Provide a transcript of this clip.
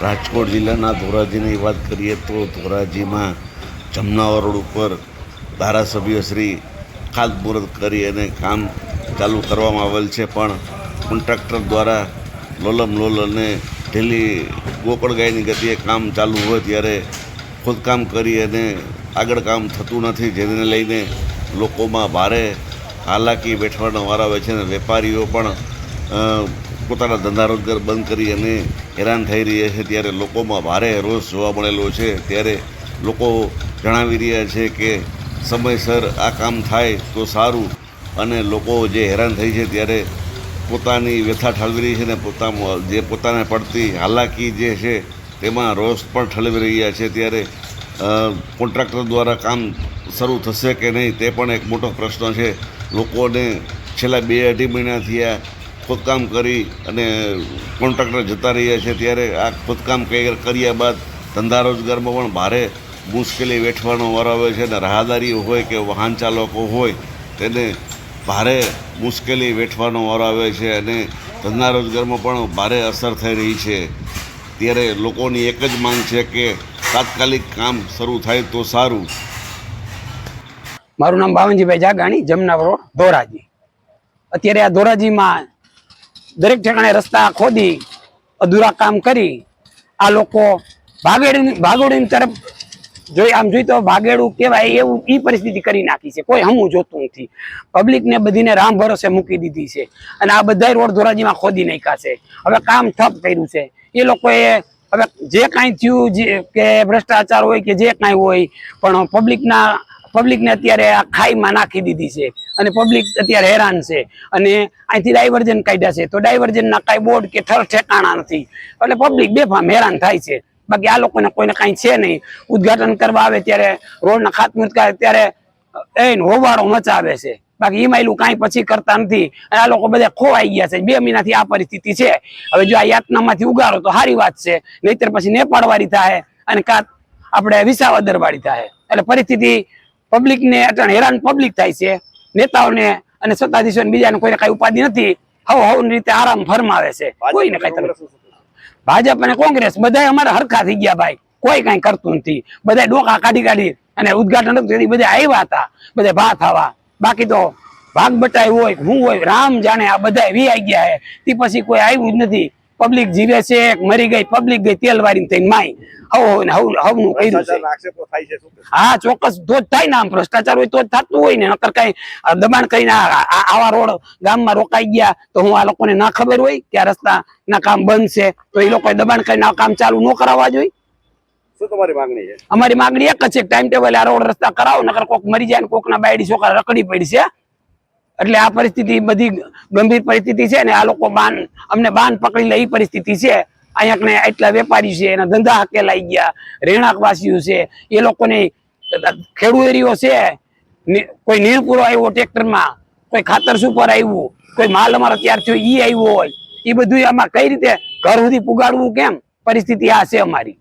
રાજકોટ જિલ્લાના ધોરાજીની વાત કરીએ તો ધોરાજીમાં જમનાવા રોડ ઉપર ધારાસભ્ય શ્રી ખાતમુહૂર્ત કરી અને કામ ચાલુ કરવામાં આવેલ છે, પણ કોન્ટ્રાક્ટર દ્વારા લોલમ લોલ અને ઢીલી ગોકળ ગાયની ગતિએ કામ ચાલુ હોય ત્યારે ખોદકામ કરી અને આગળ કામ થતું નથી, જેને લઈને લોકોમાં ભારે હાલાકી બેઠવાનો વાર આવે છે અને વેપારીઓ પણ પોતાના ધંધા રોજગાર બંધ કરી અને હેરાન થઈ રહ્યા છે. ત્યારે લોકોમાં ભારે રોષ જોવા મળેલો છે. ત્યારે લોકો જણાવી રહ્યા છે કે સમયસર આ કામ થાય તો સારું. અને લોકો જે હેરાન થઈ છે ત્યારે પોતાની વ્યથા ઠાલવી રહી છે ને પોતામાં જે પોતાને પડતી હાલાકી જે છે તેમાં રોષ પણ ઠલવી રહ્યા છે. ત્યારે કોન્ટ્રાક્ટર દ્વારા કામ શરૂ થશે કે નહીં તે પણ એક મોટો પ્રશ્ન છે. લોકોને છેલ્લા બે અઢી મહિનાથી આ ખોદકામ કરી અને કોન્ટ્રાક્ટર જતા રહ્યા છે ત્યારે આ ખોદકામ કર્યા બાદ ધંધા રોજગારમાં પણ ભારે મુશ્કેલી વેઠવાનો વારો આવે છે અને રાહદારીઓ હોય કે વાહન ચાલકો હોય તેને ભારે મુશ્કેલી વેઠવાનો વારો આવે છે અને ધંધા રોજગારમાં પણ ભારે અસર થઈ રહી છે. ત્યારે લોકોની એક જ માંગ છે કે તાત્કાલિક કામ શરૂ થાય તો સારું. મારું નામ ભાવનજીભાઈ જાગાણી જમના ધોરાજી. અત્યારે આ ધોરાજીમાં દરેક ઠેકાણે રસ્તા ખોદી, અધૂરા કામ કરી, આ લોકો ભાગેડું ભાગોડી તરફ જોઈ, આમ જોઈ તો ભાગેડું કહેવાય એવું એ પરિસ્થિતિ કરી નાખી છે. કોઈ હમું જોતું નથી. પબ્લિકને બધીને રામ ભરોસે મૂકી દીધી છે. અને આ બધા રોડ ધોરાજીમાં ખોદી નાખ્યા છે. હવે કામ ઠપ કર્યું છે. એ લોકોએ હવે જે કાંઈ થયું જે, કે ભ્રષ્ટાચાર હોય કે જે કાંઈ હોય, પણ પબ્લિકના પબ્લિકને અત્યારે આ ખાઈમાં નાખી દીધી છે અને પબ્લિક અત્યારે હેરાન છે. અને અહીંથી ડાયવર્જન કાઢ્યા છે. તો ડાયવર્જનના કાંઈ બોર્ડ કે ઠર ઠેકાણા નથી. એટલે પબ્લિક બેફામ હેરાન થાય છે. બાકી આ લોકોને કોઈને કાંઈ છે નહીં. ઉદ્ઘાટન કરવા આવે ત્યારે રોડના ખાતમુહૂર્ત કરે ત્યારે એ હોવાળો મચાવે છે. બાકી એમાં એલું કાંઈ પછી કરતા નથી. અને આ લોકો બધા ખોવાઈ ગયા છે. બે મહિનાથી આ પરિસ્થિતિ છે. હવે જો આ યાતનામાંથી ઉગારો તો સારી વાત છે. નહીતર પછી નેપાળ વાળી થાય અને કાં આપણે વિસાવદર વાળી થાય. એટલે પરિસ્થિતિ પબ્લિક ને અટણ હેરાન પબ્લિક થાય છે. નેતાઓને અને સત્તાધીશોને બીજાને કોઈને કઈ ઉપાધિ નથી. હવ હવ રીતે આરામ ફરમાવે છે. કોઈને કઈ ભાજપ અને કોંગ્રેસ બધા અમારે હરખા થઈ ગયા ભાઈ. કોઈ કઈ કરતું નથી. બધા ડોકા કાઢી કાઢી અને ઉદઘાટન બધા આવ્યા હતા. બધા ભાત આવા. બાકી તો ભાગ બટાઈ હોય હું હોય રામ જાણે આ બધા વી ગયા હે. તે પછી કોઈ આવ્યું જ નથી. પબ્લિક જીવે છે મરી ગઈ પબ્લિક ગઈ તેલ વાળી થઈને માય હવ હવનું કર્યું છે. આક્ષેપો થાય છે શું હા ચોક્કસ તો જ થાય ને આમ ભ્રષ્ટાચાર હોય તો જ થતું હોય ને નકર કઈ દબાણ કરીને આ- આ- આવા રોડ ગામમાં રોકાઈ ગયા તો હું આ લોકોને ના ખબર હોય કે આ રસ્તા ના કામ બંધ છે તો એ લોકો દબાણ કરીને આ કામ ચાલુ ન કરાવવા જોઈએ? અમારી માંગણી એક જ છે ટાઈમ ટેબલ આ રોડ રસ્તા કરાવો નકર કોક મરી જાય કોક ના બાયડી છોકરા રકડી પડી છે એટલે આ પરિસ્થિતિ બધી ગંભીર પરિસ્થિતિ છે ને આ લોકો બાન, અમને બાન પકડી લે એ પરિસ્થિતિ છે. અહીંયા એટલા વેપારી છે, એના ધંધા હકેલાઈ ગયા, રહેણાંકવાસીઓ છે. એ લોકોને ખેડૂત એરિયો છે કોઈ નીર પૂરો આવ્યો ટ્રેક્ટરમાં, કોઈ ખાતર સુપર આવ્યું, કોઈ માલ અમારો ત્યાર થયો એ આવ્યો હોય. એ બધું આમાં કઈ રીતે ઘર સુધી પુગાડવું, કેમ? પરિસ્થિતિ આ છે અમારી.